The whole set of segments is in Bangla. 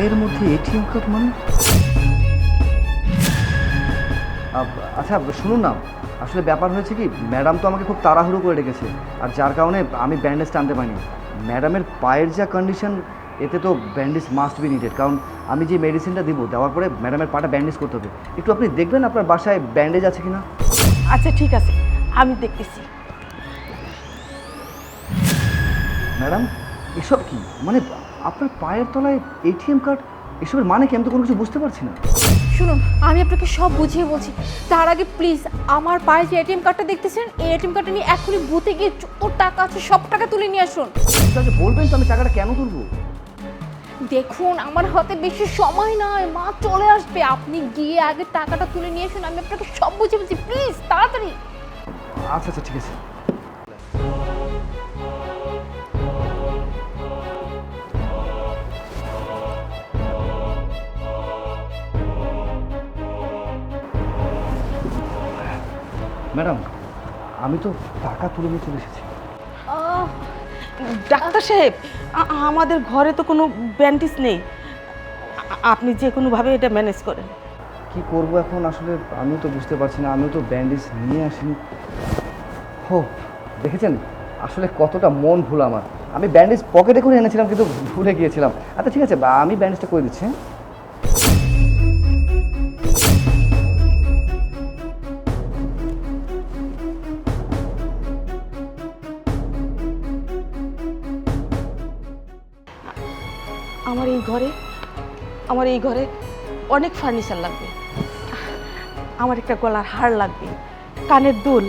পায়ের মধ্যে এটিএম কার্ড মানে? আচ্ছা শুনুন না। আসলে ব্যাপার হয়েছে কি ম্যাডাম তো আমাকে খুব তাড়াহুড়ো করে রেখেছে আর যার কারণে আমি ব্যান্ডেজটা আনতে পারিনি। ম্যাডামের পায়ের যা কন্ডিশন এতে তো ব্যান্ডেজ মাস্ট বি নিডেড কারণ আমি যে মেডিসিনটা দিব দেওয়ার পরে ম্যাডামের পাটা ব্যান্ডেজ করতে হবে। একটু আপনি দেখবেন আপনার বাসায় ব্যান্ডেজ আছে কিনা? আচ্ছা ঠিক আছে। আমি দেখতেছি। ম্যাডাম এসব কি? মানে আপনার পায়ের তলায় এটিএম কার্ড এসবের মানে কি? আমি তো কোনো কিছু বুঝতে পারছি না। শুনুন আমি আপনাকে সব বুঝিয়ে বলছি। তার আগে প্লিজ আমার পায়ে যে এটিএম কার্ডটা দেখতেছেন এই এটিএম কার্ডটা নিয়ে এখনই বুথে গিয়ে যত টাকা আছে সব টাকা তুলে নিয়ে আসুন। আছে বলবেন তো আমি টাকাটা কেন তুলবো? দেখুন আমার হাতে বেশি সময় নাই মা চলে আসবে। আপনি গিয়ে আগে টাকাটা তুলে নিয়ে আসুন আমি আপনাকে সব বুঝিয়ে বলছি। প্লিজ তাড়াতাড়ি। আচ্ছা আচ্ছা ঠিক আছে। ম্যাডাম আমি তো টাকা তুলে নিয়ে চলে এসেছি। ডাক্তার সাহেব আমাদের ঘরে তো কোনো ব্যান্ডেজ নেই। আপনি যে কোনোভাবে এটা ম্যানেজ করেন। কি করব এখন? আসলে আমি তো বুঝতে পারছি না আমিও তো ব্যান্ডেজ নিয়ে আসিনি। হো দেখেছেন? আসলে কতটা মন ভুল আমার। আমি ব্যান্ডেজ পকেটে করে এনেছিলাম কিন্তু ভুলে গিয়েছিলাম। আচ্ছা ঠিক আছে আমি ব্যান্ডেজটা করে দিচ্ছি হ্যাঁ? আমার এই ঘরে, আমার এই ঘরে অনেক ফার্নিচার লাগবে। আমার একটা গলার হার লাগবে, কানের দুল,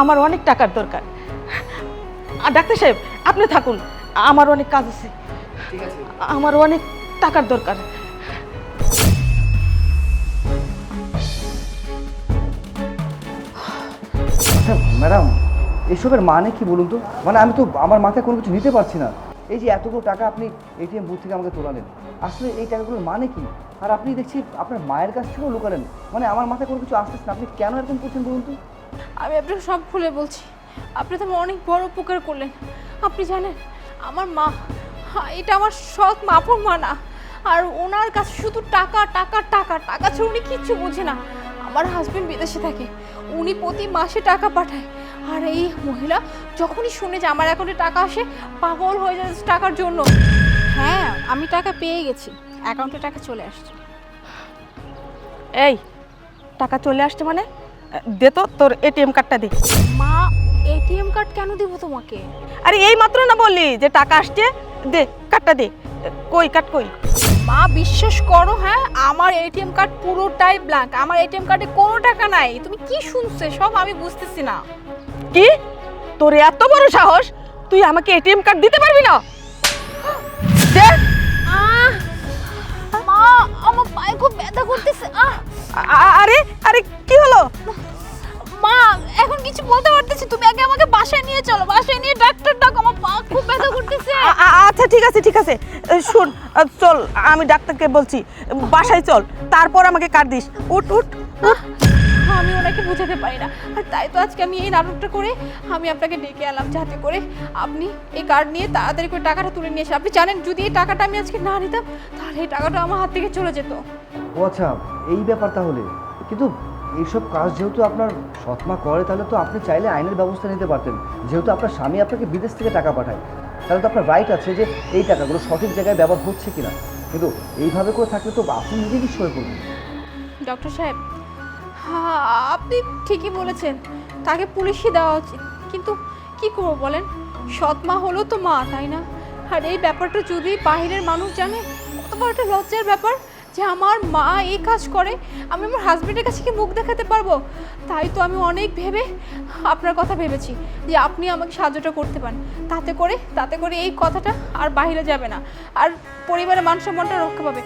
আমার অনেক টাকার দরকার। ডাক্তার সাহেব, আপনি থাকুন, আমার অনেক কাজ আছে। আমার অনেক টাকার দরকার। আচ্ছা ম্যাডাম, এসবের মানে কি বলুন তো? মানে আমি তো, আমার মাথায় কোনো কিছু নিতে পারছি না। এই যে এতগুলো টাকা আপনি এটিএম বুথ থেকে আমাকে তোলালেন, আসলে এই টাকাগুলোর মানে কি? আর আপনি দেখছি আপনার মায়ের কাছ থেকেও লুকালেন মানে আমার মাথায় কোনো কিছু আসতেছে না, আপনি কেন এরকম করছেন বলুন তো? আমি আপনাকে সব খুলে বলছি, আপনি তো অনেক বড় উপকার করলেন, আপনি জানেন আমার মা, এটা আমার সৎ মাপুর মা না, আর ওনার কাছে শুধু টাকা টাকা টাকা টাকা ছাড়া উনি কিচ্ছু বোঝে না, আমার হাজবেন্ড বিদেশে থাকে, উনি প্রতি মাসে টাকা পাঠায় আর এই মহিলা যখনই শুনে যে আমার অ্যাকাউন্টে টাকা আসে পাগল হয়ে যাচ্ছে টাকার জন্য। হ্যাঁ আমি টাকা পেয়ে গেছি। অ্যাকাউন্টে টাকা চলে আসছে। এই টাকা চলে আসছে মানে? দে তো তোর এটিএম কার্ডটা দে। মা এটিএম কার্ড কেন দিব তোমাকে? আরে এই মাত্র না বললি যে টাকা আসছে? দে কার্ডটা দে। কই কাট কই? মা বিশ্বাস করো হ্যাঁ আমার এটিএম কার্ড পুরোটাই ব্ল্যাঙ্ক আমার এটিএম কার্ডে কোনো টাকা নাই। তুমি কি শুনছো সব আমি বুঝতেছি না। কি? তোর এত বড় সাহস তুই আমাকে এটিএম কার্ড দিতে পারবি না? দে। মা আমার পায়ে খুব ব্যথা করতেছে আরে আরে কি হলো? মা এখন কিছু বলতে পারতেছি তুমি আগে আমাকে বাসায় নিয়ে চলো বাসায় নিয়ে ডাক্তার ডাকো আমার পা খুব ব্যথা করতেছে। আচ্ছা ঠিক আছে ঠিক আছে। শোন চল আমি ডাক্তারকে বলছি বাসায় চল তারপর আমাকে কার্ড দিস। উঠ উঠ উঠ। আমি ওনাকে বোঝাতে পারি না। আর তাই তো আজকে আমি এই নাটকটা করে আমি আপনাকে ডেকে এলাম যাতে করে আপনি এই কার্ড নিয়ে তাড়াতাড়ি করে টাকাটা তুলে নিয়ে এসে আপনি জানেন যদি এই টাকাটা আমি আজকে না নিতাম তাহলে এই টাকাটা আমার হাত থেকে চলে যেত। ও আচ্ছা এই ব্যাপার তাহলে। কিন্তু এইসব কাজ যেহেতু আপনার সৎমা করে তাহলে তো আপনি চাইলে আইনের ব্যবস্থা নিতে পারতেন। যেহেতু আপনার স্বামী আপনাকে বিদেশ থেকে টাকা পাঠায় তাহলে তো আপনার রাইট আছে যে এই টাকাগুলো সঠিক জায়গায় ব্যবহার হচ্ছে কিনা। কিন্তু এইভাবে করে থাকলে তো আপনি নিজেই নিশ্চয় করবেন। ডক্টর সাহেব হ্যাঁ আপনি ঠিকই বলেছেন। তাকে পুলিশই দেওয়া উচিত। কিন্তু কি করব বলেন? সৎ মা হলো তো মা, তাই না? আর এই ব্যাপারটা যদি বাইরের মানুষ জানে, কত বড় একটা লজ্জার ব্যাপার যে আমার মা এই কাজ করে। আমি আমার হাজবেন্ডের কাছে কি মুখ দেখাতে পারব? তাই তো আমি অনেক ভেবে আপনার কথা ভেবেছি যে আপনি আমাকে সাহায্যটা করতে পারেন। তাতে করে তাতে করে এই কথাটা আর বাইরে যাবে না। আর পরিবারের মান সম্মানটা রক্ষা পাবে।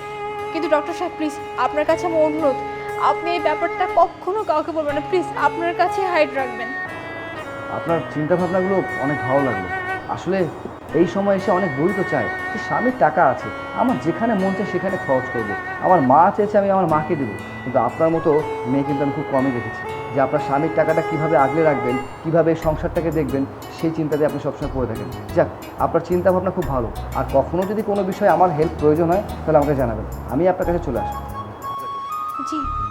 কিন্তু ডক্টর সাহেব প্লিজ আপনার কাছে আমার অনুরোধ। আপনি এই ব্যাপারটা কখনো কাউকে বলবেন না। প্লিজ আপনার কাছে হাইড রাখবেন। আপনার চিন্তা ভাবনাগুলো অনেক ভালো লাগল। আসলে এই সময় এসে অনেক বই তো চায়। যে স্বামীর টাকা আছে। আমার যেখানে মন চায় সেখানে খরচ করব। আমার মা চেয়েছে আমি আমার মাকে দেবো। কিন্তু আপনার মতো মেয়ে কিন্তু আমি খুব কমই দেখেছি। যে আপনার স্বামীর টাকাটা কীভাবে আগলে রাখবেন কীভাবে সংসারটাকে দেখবেন সেই চিন্তাতে আপনি সবসময় করে থাকেন। যাক আপনার চিন্তা ভাবনা খুব ভালো। আর কখনো যদি কোনো বিষয়ে আমার হেল্প প্রয়োজন হয় তাহলে আমাকে জানাবেন। আমি আপনার কাছে চলে আসব। জি।